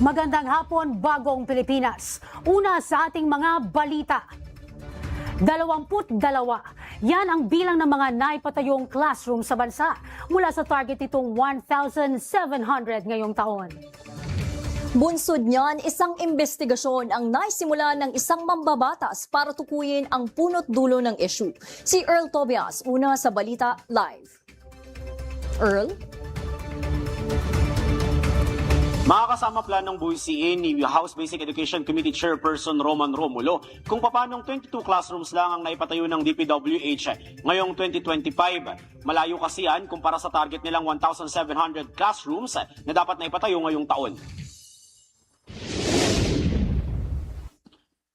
Magandang hapon, bagong Pilipinas. Una sa ating mga balita. Dalawamput dalawa. Yan ang bilang ng mga naipatayong classroom sa bansa mula sa target itong 1,700 ngayong taon. Bunsod niyan, isang investigasyon ang naisimula ng isang mambabatas para tukuyin ang punot dulo ng issue. Si Earl Tobias, una sa Balita Live. Earl? Makakasama planong buwisiin ni House Basic Education Committee Chairperson Roman Romulo kung paanong 22 classrooms lang ang naipatayo ng DPWH ngayong 2025. Malayo kasi yan kumpara sa target nilang 1,700 classrooms na dapat naipatayo ngayong taon.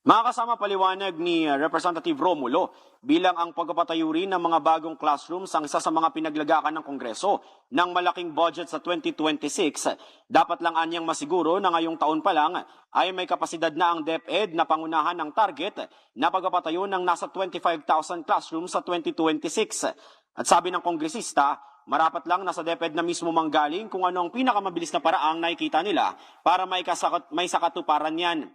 Makakasama paliwanag ni uh, Representative Romulo bilang ang pagpapatayo rin ng mga bagong classrooms ang isa sa mga pinaglagakan ng Kongreso ng malaking budget sa 2026. Dapat lang anyang masiguro na ngayong taon pa lang ay may kapasidad na ang DepEd na pangunahan ng target na pagpapatayo ng nasa 25,000 classrooms sa 2026. At sabi ng kongresista, Marapat lang nasa DepEd na mismo manggaling kung ano ang pinakamabilis na paraang nakikita nila para may, kasakot, may sakatuparan yan.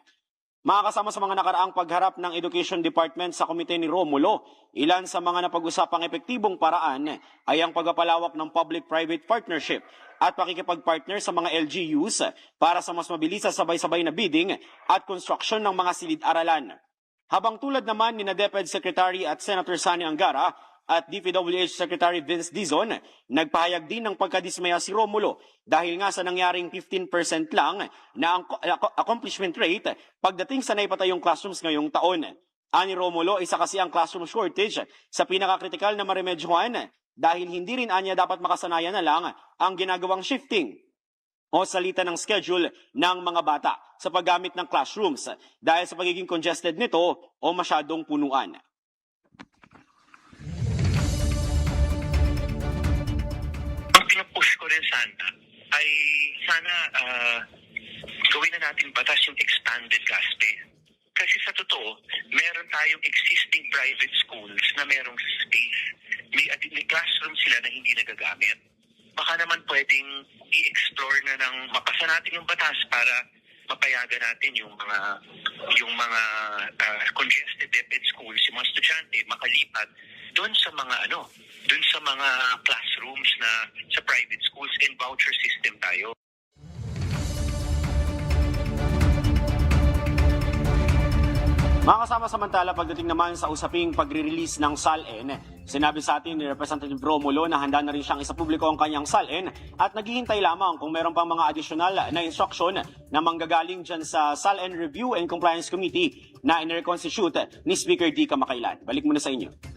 Mga kasama sa mga nakaraang pagharap ng Education Department sa komite ni Romulo, ilan sa mga napag-usapang epektibong paraan ay ang pagpapalawak ng public-private partnership at pakikipag-partner sa mga LGUs para sa mas mabilis at sabay-sabay na bidding at construction ng mga silid-aralan. Habang tulad naman ni na DepEd Secretary at Senator Sani Angara at DPWH Secretary Vince Dizon, nagpahayag din ng pagkadismaya si Romulo dahil nga sa nangyaring 15% lang na ang ac- accomplishment rate pagdating sa naipatayong classrooms ngayong taon. Ani Romulo, isa kasi ang classroom shortage sa pinakakritikal na maremedyohan dahil hindi rin anya dapat makasanayan na lang ang ginagawang shifting o salita ng schedule ng mga bata sa paggamit ng classrooms dahil sa pagiging congested nito o masyadong punuan. Ay sana ah, gawin na natin batas yung expanded GASPE. Kasi sa totoo, meron tayong existing private schools na merong space. May, may classroom sila na hindi nagagamit. Baka naman pwedeng i-explore na ng mapasa natin yung batas para mapayagan natin yung mga yung mga ah, congested DepEd schools, yung mga estudyante makalipat doon sa mga ano, doon sa mga classrooms na sa private schools and voucher system tayo. Mga kasama samantala pagdating naman sa usaping pagre-release ng SALN, sinabi sa atin ni Representative Romulo na handa na rin siyang isapubliko ang kanyang SALN at naghihintay lamang kung meron pang mga additional na instruction na manggagaling dyan sa SALN Review and Compliance Committee na inireconstitute ni Speaker D. Kamakailan. Balik muna sa inyo.